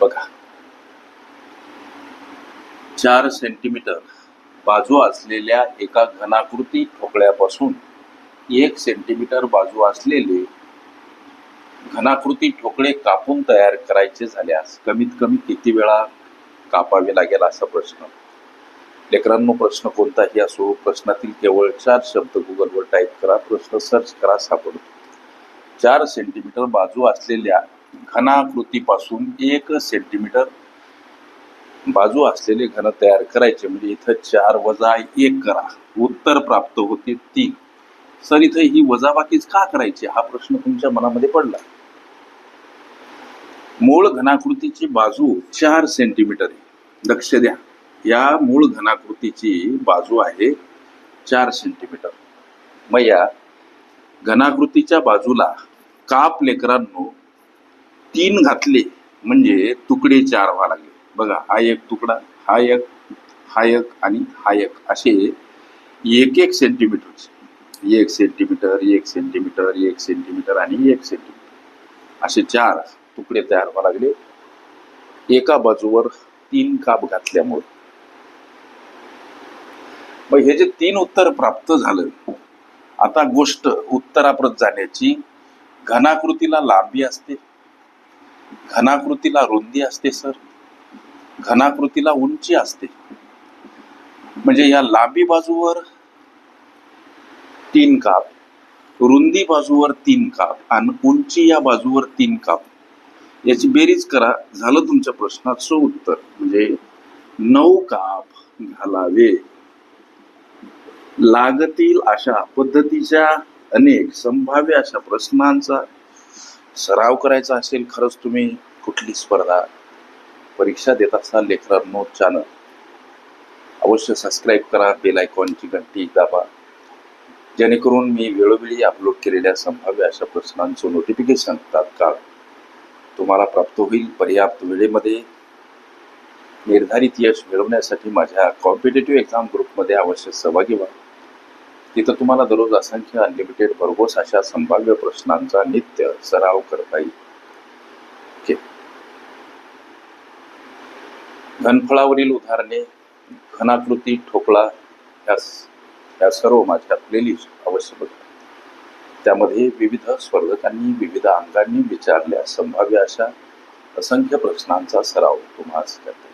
बघा. चार सेंटीमीटर बाजू असलेल्या एका घनाकृती ठोकळ्यापासून एक सेंटीमीटर बाजू असलेले घनाकृती ठोकळे कापून तयार करायचे झाल्यास कमीत कमी किती वेळा कापावे लागेल असा प्रश्न? लेकरांनो प्रश्न कोणताही असो प्रश्नातील केवळ चार शब्द गुगलवर टाईप करा प्रश्न सर्च करा सापडतो. चार सेंटीमीटर बाजू असलेल्या घनाकृतीपासून एक सेंटीमीटर बाजू असलेले घन तयार करायचे. म्हणजे इथं चार वजा एक करा. उत्तर प्राप्त होते तीन. सर इथं ही वजाबाकीच का करायची? हा प्रश्न तुमच्या मनामध्ये पडला. मूळ घनाकृतीची बाजू चार सेंटीमीटर आहे. लक्ष द्या. या मूळ घनाकृतीची बाजू आहे चार सेंटीमीटर मग या घनाकृतीच्या बाजूला काप लेकरांनो तीन घातले म्हणजे तुकडे चार व्हा लागले. बघा हा एक तुकडा हा एक हा एक आणि हा एक. असे एक एक सेंटीमीटर एक सेंटीमीटर एक सेंटीमीटर एक सेंटीमीटर आणि एक सेंटीमीटर असे चार तुकडे तयार व्हावं लागले. एका बाजूवर तीन काप घातल्यामुळे. मग हे जे तीन उत्तर प्राप्त झालं आता गोष्ट उत्तराप्रत जाण्याची घनाकृतीला लांबी असते. घनाकृतीला रुंदी असते सर. घनाकृतीला उंची असते. म्हणजे या लांबी बाजूवर तीन काप रुंदी बाजूवर तीन काप आणि उंची या बाजूवर तीन काप. याची बेरीज करा. झालं तुमच्या प्रश्नाचं उत्तर. म्हणजे नऊ काप घालावे. लागतील अशा पद्धतीच्या अनेक संभाव्य अशा प्रश्नांचा सराव करायचा असेल खरंच तुम्ही कुठली स्पर्धा परीक्षा देत असाल लेकरांनो चॅनल. अवश्य सबस्क्राईब करा बेल आयकॉनची घंटी दाबा. जेणेकरून मी वेळोवेळी अपलोड केलेल्या संभाव्य अशा प्रश्नांचं नोटिफिकेशन तात्काळ तुम्हाला प्राप्त होईल. पर्याप्त वेळेमध्ये निर्धारित यश मिळवण्यासाठी माझ्या कॉम्पिटेटिव्ह एक्झाम ग्रुपमध्ये अवश्य सहभागी व्हा. तिथं तुम्हाला दररोज असंख्य अनलिमिटेड भरघोस अशा संभाव्य प्रश्नांचा नित्य सराव करता येईल. घनफळावरील उदाहरणे घनाकृती ठोकळा ह्या ह्या सर्व माझ्या प्लेलिस्ट अवश्य बघा. त्यामध्ये विविध स्पर्धकांनी विविध अंगांनी विचारल्या संभाव्य अशा असंख्य प्रश्नांचा सराव तुम्हाला करता